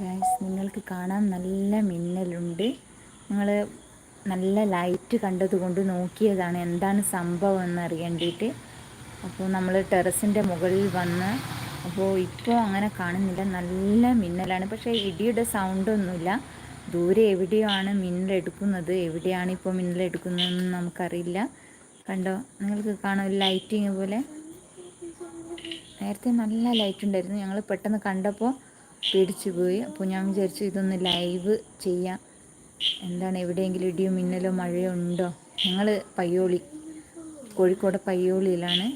Guys നിങ്ങൾക്ക് കാണാൻ നല്ല മിന്നലുണ്ട്. നിങ്ങൾ നല്ല ലൈറ്റ് കണ്ടതുകൊണ്ട് നോക്കിയതാണ് എന്താണ് സംഭവം എന്ന് അറിയേണ്ടിയിട്ട് അപ്പോൾ നമ്മൾ ടെറസിന്റെ മുകളിൽ വന്ന് അപ്പോൾ ഇപ്പോൾ അങ്ങനെ കാണുന്നില്ല. നല്ല മിന്നലാണ്. പക്ഷേ ഇടിയുടെ സൗണ്ടൊന്നുമില്ല ദൂരെ എവിടെയാണ് മിന്നലെടുക്കുന്നത് എവിടെയാണ് ഇപ്പോൾ മിന്നലെടുക്കുന്നതെന്ന് നമുക്കറിയില്ല. കണ്ടോ? നിങ്ങൾക്ക് കാണാം ലൈറ്റിങ് പോലെ. നേരത്തെ നല്ല ലൈറ്റ് ഉണ്ടായിരുന്നു. ഞങ്ങൾ പെട്ടെന്ന് കണ്ടപ്പോൾ പേടിച്ചു പോയി അപ്പോൾ ഞാൻ വിചാരിച്ചു ഇതൊന്ന് ലൈവ് ചെയ്യാം. എന്താണ് എവിടെയെങ്കിലും ഇടിയോ മിന്നലോ മഴയോ ഉണ്ടോ? ഞങ്ങൾ പയ്യോളി. കോഴിക്കോട് പയ്യോളിയിലാണ്.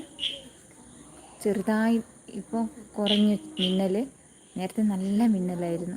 ചെറുതായി ഇപ്പോൾ കുറഞ്ഞു മിന്നൽ നേരത്തെ നല്ല മിന്നലായിരുന്നു.